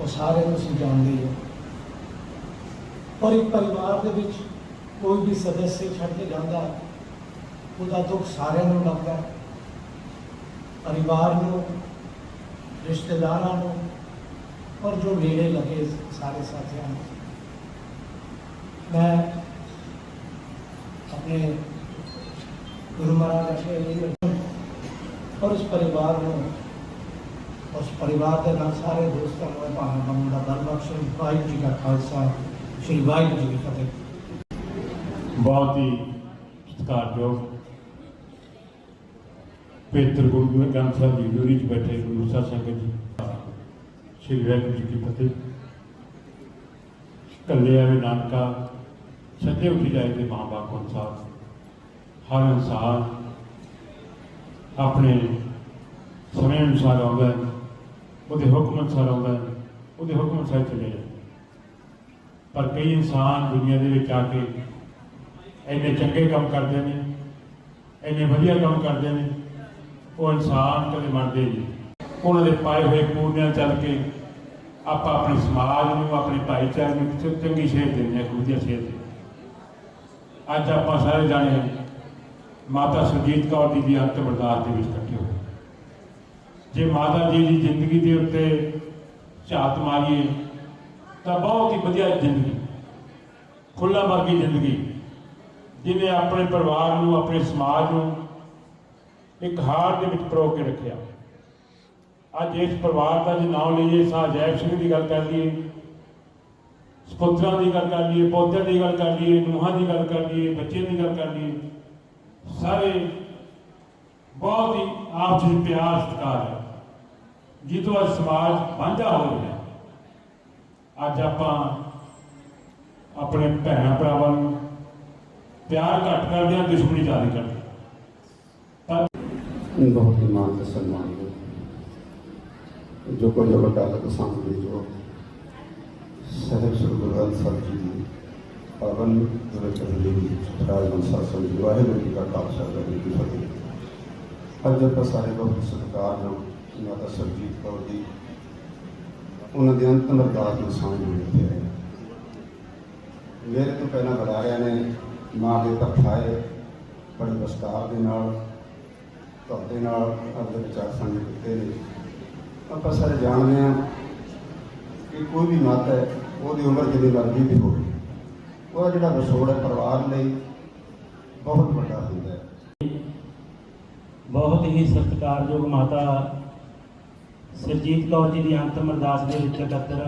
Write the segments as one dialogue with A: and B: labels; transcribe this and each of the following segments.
A: ਉਹ ਸਾਰੇ ਤੁਸੀਂ ਜਾਣਦੇ ਹੋ। ਪਰ ਇੱਕ ਪਰਿਵਾਰ ਦੇ ਵਿੱਚ ਕੋਈ ਵੀ ਸਦੱਸਿਆ ਛੱਡ ਕੇ ਜਾਂਦਾ, ਉਹਦਾ ਦੁੱਖ ਸਾਰਿਆਂ ਨੂੰ ਲੱਗਦਾ ਹੈ। ਪਰਿਵਾਰ ਨੂੰ, ਰਿਸ਼ਤੇਦਾਰਾਂ ਨੂੰ, ਔਰ ਜੋ ਨੇੜੇ ਲੱਗੇ ਸਾਰੇ ਸਾਥੀਆਂ ਨੂੰ। ਮੈਂ ਆਪਣੇ ਗੁਰੂ ਮਹਾਰਾਜ ਦੇ ਔਰ ਉਸ ਪਰਿਵਾਰ ਨੂੰ ਉਸ ਪਰਿਵਾਰ ਦੇ ਨਾਲ ਸਾਰੇ ਦੋਸਤਾਂ ਨੂੰ ਇਹ ਭਾਣਾ ਬਣਨ ਦਾ ਬਲ ਬਖਸ਼ੇ ਵਾਹਿਗੁਰੂ ਜੀ ਕਾ ਖਾਲਸਾ ਸ੍ਰੀ ਵਾਹਿਗੁਰੂ ਜੀ ਕੀ ਫਤਿਹ
B: ਬਹੁਤ ਹੀ ਸਤਿਕਾਰਯੋਗ ਪੇਤਰ ਗੁਰੂ ਗ੍ਰੰਥ ਸਾਹਿਬ ਜੀ ਜੁਰੀ ਚ ਬੈਠੇ ਗੁਰੂ ਸਾਹਿਬ ਸੰਗਤ ਜੀ ਸ੍ਰੀ ਵਾਹਿਗੁਰੂ ਜੀ ਕੀ ਫਤਿਹ ਕੱਲੇ ਆਵੇ ਨਾਨਕਾ ਸੱਜੇ ਉੱਠੀ ਜਾਏ ਤੇ ਮਾਂ ਬਾਪ ਅਨੁਸਾਰ ਹਰ ਇਨਸਾਨ ਆਪਣੇ ਸਮੇਂ ਅਨੁਸਾਰ ਆਉਂਦਾ ਹੈ ਉਹਦੇ ਹੁਕਮ ਅਨੁਸਾਰ ਆਉਂਦਾ ਹੈ, ਉਹਦੇ ਹੁਕਮ ਅਨੁਸਾਰ ਚੱਲੇ ਜਾਂਦਾ ਪਰ ਕਈ ਇਨਸਾਨ ਦੁਨੀਆ ਦੇ ਵਿੱਚ ਆ ਕੇ ਇੰਨੇ ਚੰਗੇ ਕੰਮ ਕਰਦੇ ਨੇ, ਇੰਨੇ ਵਧੀਆ ਕੰਮ ਕਰਦੇ ਨੇ, ਉਹ ਇਨਸਾਨ ਕਦੇ ਮੰਨਦੇ ਨਹੀਂ। ਉਹਨਾਂ ਦੇ ਪਾਏ ਹੋਏ ਪੂਰਨਿਆਂ ਚੱਲ ਕੇ ਆਪਾਂ ਆਪਣੇ ਸਮਾਜ ਨੂੰ, ਆਪਣੇ ਭਾਈਚਾਰੇ ਨੂੰ ਇੱਕ ਚੰਗੀ ਸੇਧ ਦਿੰਦੇ ਹਾਂ, ਇੱਕ ਵਧੀਆ ਸੇਧ ਦਿੰਦੇ ਹਾਂ। ਅੱਜ ਆਪਾਂ ਸਾਰੇ ਜਾਣੇ ਮਾਤਾ ਸੁਰਜੀਤ ਕੌਰ ਜੀ ਦੀ ਅੰਤ ਅਰਦਾਸ ਦੇ ਵਿੱਚ ਇਕੱਠੇ ਹੋਏ ਜੇ ਮਾਤਾ ਜੀ ਦੀ ਜ਼ਿੰਦਗੀ ਦੇ ਉੱਤੇ ਝਾਤ ਮਾਰੀਏ, ਤਾਂ ਬਹੁਤ ਹੀ ਵਧੀਆ ਜ਼ਿੰਦਗੀ ਖੁੱਲਾ ਵਰਗੀ ਜ਼ਿੰਦਗੀ। ਜਿਹਨੇ ਆਪਣੇ ਪਰਿਵਾਰ ਨੂੰ, ਆਪਣੇ ਸਮਾਜ ਨੂੰ ਇੱਕ ਹਾਰ ਦੇ ਵਿੱਚ ਪਰੋ ਕੇ ਰੱਖਿਆ। ਅੱਜ ਇਸ ਪਰਿਵਾਰ ਦਾ ਜੇ ਨਾਮ ਲਈਏ, ਸਾਹ ਜੈਬ ਸਿੰਘ ਦੀ ਗੱਲ ਕਰ ਲਈਏ, ਸਪੁੱਤਰਾਂ ਦੀ ਗੱਲ ਕਰ ਲਈਏ ਪੌਦਿਆਂ ਦੀ ਗੱਲ ਕਰ ਲਈਏ, ਨੂੰਹਾਂ ਦੀ ਗੱਲ ਕਰ ਲਈਏ ਬੱਚੇ ਦੀ ਗੱਲ ਕਰ ਲਈਏ, ਸਾਰੇ ਬਹੁਤ ਹੀ ਆਪਸ ਵਿੱਚ ਪਿਆਰ ਸਤਿਕਾਰ ਹੈ ਜਿੱਦੋਂ ਅੱਜ ਸਮਾਜ ਵਾਂਝਾ ਹੋ ਰਿਹਾ ਅੱਜ ਆਪਾਂ ਆਪਣੇ ਭੈਣਾਂ ਭਰਾਵਾਂ ਨੂੰ ਪਿਆਰ ਘੱਟ ਕਰਦੇ ਹਾਂ ਦੁਸ਼ਮਣੀ ਜ਼ਿਆਦਾ ਕਰਦੇ ਹਾਂ। ਪਰ
C: ਬਹੁਤ ਹੀ ਮਾਨ ਤੇ ਸਨਮਾਨ ਹੈ ਜੋ ਕੋਈ ਵੱਡਾ ਲਗ ਸਾਹਮਣੇ ਜੋ ਸਹਿਬ ਸ੍ਰੀ ਗੁਰੂ ਗ੍ਰੰਥ ਸਾਹਿਬ ਜੀ ਦੀ ਪਾਵਨ ਗੁਰਚਰਨ ਦੇ ਵਿੱਚ ਰਾਜਨ ਸਾਸਨ ਜੀ ਵਾਹਿਗੁਰੂ ਜੀ ਕਾ ਖਾਲਸਾ ਵਾਹਿਗੁਰੂ ਜੀ ਕੀ ਫਤਿਹ ਅੱਜ ਆਪਾਂ ਸਾਰੇ ਬਹੁਤ ਸਤਿਕਾਰ ਨਾਲ ਮਾਤਾ ਸਰਜੀਤ ਕੌਰ ਜੀ ਉਹਨਾਂ ਦੇ ਅੰਤਮ ਅਰਦਾਸ ਨੂੰ ਸਾਹਮਣੇ ਰੱਖੇ ਹੈ ਮੇਰੇ ਤੋਂ ਪਹਿਲਾਂ ਬੁਲਾਰਿਆਂ ਨੇ ਮਾਂ ਦੇ ਤਖਾਏ ਬੜੇ ਵਿਸਤਾਰ ਦੇ ਨਾਲ ਤੁਹਾਡੇ ਨਾਲ, ਆਪਣੇ ਵਿਚਾਰ ਸਾਂਝੇ ਕੀਤੇ ਨੇ। ਆਪਾਂ ਸਾਰੇ ਜਾਣਦੇ ਹਾਂ ਕਿ ਕੋਈ ਵੀ ਮਾਤਾ ਹੈ, ਉਹਦੀ ਉਮਰ ਜਿੰਨੀ ਮਰਜ਼ੀ ਵੀ ਹੋਵੇ, ਉਹਦਾ ਜਿਹੜਾ ਵਿਛੋੜ ਹੈ ਪਰਿਵਾਰ ਲਈ ਬਹੁਤ ਵੱਡਾ ਹੁੰਦਾ ਹੈ।
D: ਬਹੁਤ ਹੀ ਸਤਿਕਾਰਯੋਗ ਮਾਤਾ ਸਰਜੀਤ ਕੌਰ ਜੀ ਦੀ ਅੰਤਮ ਅਰਦਾਸ ਦੇ ਵਿੱਚ ਇਕੱਤਰ,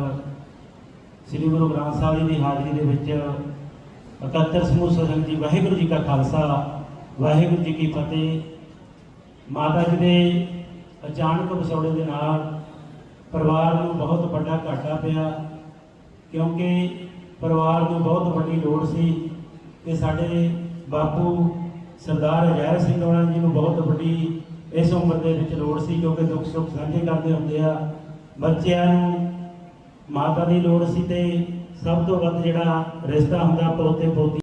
D: ਸ੍ਰੀ ਗੁਰੂ ਗ੍ਰੰਥ ਸਾਹਿਬ ਜੀ ਦੀ ਹਾਜ਼ਰੀ ਦੇ ਵਿੱਚ ਇਕੱਤਰ ਸਮੂਹ ਸੰਗਤ ਜੀ, ਵਾਹਿਗੁਰੂ ਜੀ ਕਾ ਖਾਲਸਾ, ਵਾਹਿਗੁਰੂ ਜੀ ਕੀ ਫਤਿਹ। ਮਾਤਾ ਜੀ ਦੇ ਅਚਾਨਕ ਵਿਛੋੜੇ ਦੇ ਨਾਲ ਪਰਿਵਾਰ ਨੂੰ ਬਹੁਤ ਵੱਡਾ ਘਾਟਾ ਪਿਆ, ਕਿਉਂਕਿ ਪਰਿਵਾਰ ਨੂੰ ਬਹੁਤ ਵੱਡੀ ਲੋੜ ਸੀ ਤੇ ਸਾਡੇ ਬਾਪੂ ਸਰਦਾਰ ਅਜੈਰ ਸਿੰਘ ਹੋਣਾ ਜੀ ਨੂੰ ਬਹੁਤ ਵੱਡੀ ਇਸ ਉਮਰ ਦੇ ਵਿੱਚ ਲੋੜ ਸੀ ਕਿਉਂਕਿ ਦੁੱਖ ਸੁੱਖ ਸਾਂਝੇ ਕਰਦੇ ਹੁੰਦੇ ਆ। ਬੱਚਿਆਂ ਨੂੰ ਮਾਤਾ ਦੀ ਲੋੜ ਸੀ ਤੇ ਸਭ ਤੋਂ ਵੱਧ ਜਿਹੜਾ ਰਿਸ਼ਤਾ ਹੁੰਦਾ ਪੋਤੇ ਪੋਤੀ